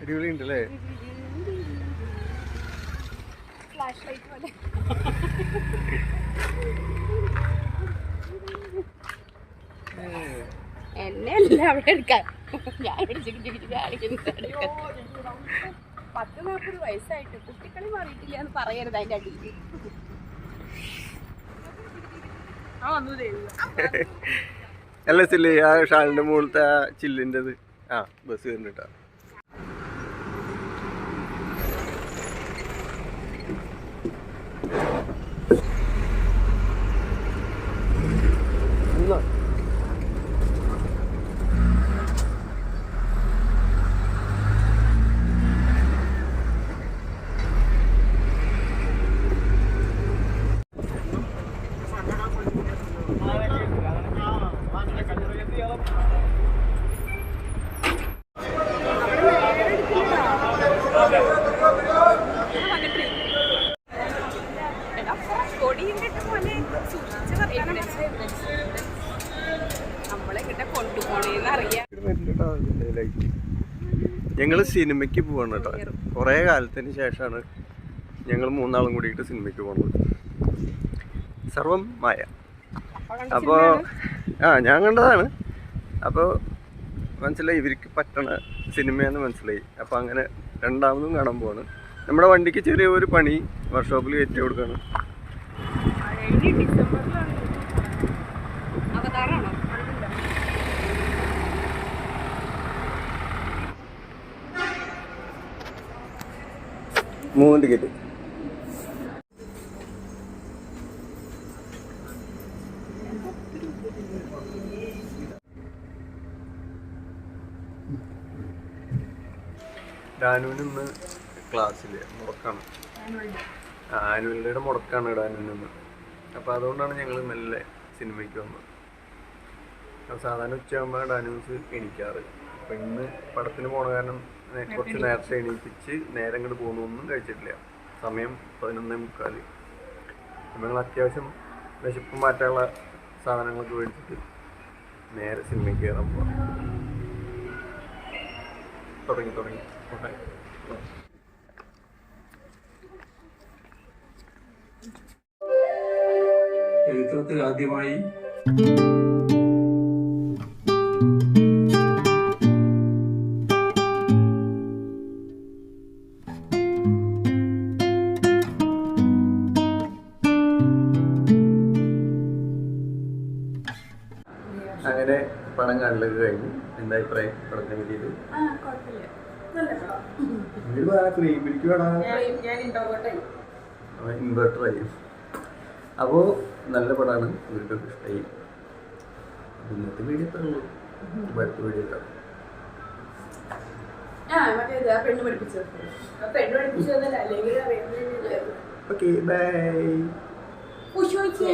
അടിപൊളി ഉണ്ടല്ലേ flash light പോലെ എന്നെ അല്ല അവിടെ എടുക്കാൻ. ഞാൻ ഇവിടെ ചിക്കി ചിക്കി കാണിക്കുന്നത് പത്ത് നാൽപ്പത് വയസ്സായിട്ട് കുട്ടികളെ മാറിയിട്ടില്ല എന്ന് പറയരുത് അതിന്റെ അടിയിൽ. അല്ല ചില്ല് ആ ഷാളിന്റെ മുകളിലത്തെ ആ ചില്ലിന്റെത് ആ ബസ് കണ്ടിട്ടാ അറിയാം ഞങ്ങൾ സിനിമയ്ക്ക് പോവാണ് കേട്ടോ. കുറേ കാലത്തിന് ശേഷമാണ് ഞങ്ങൾ മൂന്നാളും കൂടിയിട്ട് സിനിമയ്ക്ക് പോകുന്നത് സർവം മായ. അപ്പോൾ ആ ഞാൻ കണ്ടതാണ്. അപ്പോൾ മനസ്സിലായി ഇവർക്ക് പറ്റണ സിനിമയെന്ന് മനസ്സിലായി. അപ്പോൾ അങ്ങനെ രണ്ടാമതും കാണാൻ പോവാണ്. നമ്മുടെ വണ്ടിക്ക് ചെറിയ ഒരു പണി വർക്ക്ഷോപ്പിൽ കയറ്റി കൊടുക്കുകയാണ് ഡിസംബറിലാണ്. അവതാറാണോ കിട്ടി. ഡാനുവിന് ഇന്ന് ക്ലാസ്സിൽ മുടക്കാണ്. ആനുവൽ ഡേയുടെ മുടക്കാണ് ഡാനുവിന് ഇന്ന്. അപ്പോൾ അതുകൊണ്ടാണ് ഞങ്ങൾ മെല്ലെ സിനിമയ്ക്ക് വന്നത്. സാധാരണ ഉച്ചയാകുമ്പോൾ ഡാനൂസ് എണീക്കാറ് അപ്പോൾ ഇന്ന് പടത്തിന് പോണ കാരണം കുറച്ച് നേരത്തെ എണീപ്പിച്ച് നേരം ഇങ്ങോട്ട് പോകുന്നൊന്നും കഴിച്ചിട്ടില്ല. സമയം പതിനൊന്നേ മുക്കാൽ അപ്പോൾ ഞങ്ങൾ അത്യാവശ്യം വിശപ്പ് മാറ്റാനുള്ള സാധനങ്ങളൊക്കെ മേടിച്ചിട്ട് നേരെ സിനിമയ്ക്ക് കയറാൻ പോവാം. തുടങ്ങി തുടങ്ങി. ഓക്കെ. ചരിത്രത്തിൽ ആദ്യമായി അങ്ങനെ പണം കാണലൊക്കെ കഴിഞ്ഞു. എന്താ അഭിപ്രായം? പടത്തിനെ പറ്റിയിട്ട്? അപ്പോ ആയി അപ്പോൾ നല്ല പടമാണ് ഇവർക്കൊക്കെ ഇഷ്ടമായി ഇന്നത്തെ വീഡിയോ എത്ര ഉള്ളൂ. അപ്പോൾ അടുത്ത വീഡിയോ കാണാം ഓക്കെ ബൈ ഉഷ്. ചോദിച്ചാ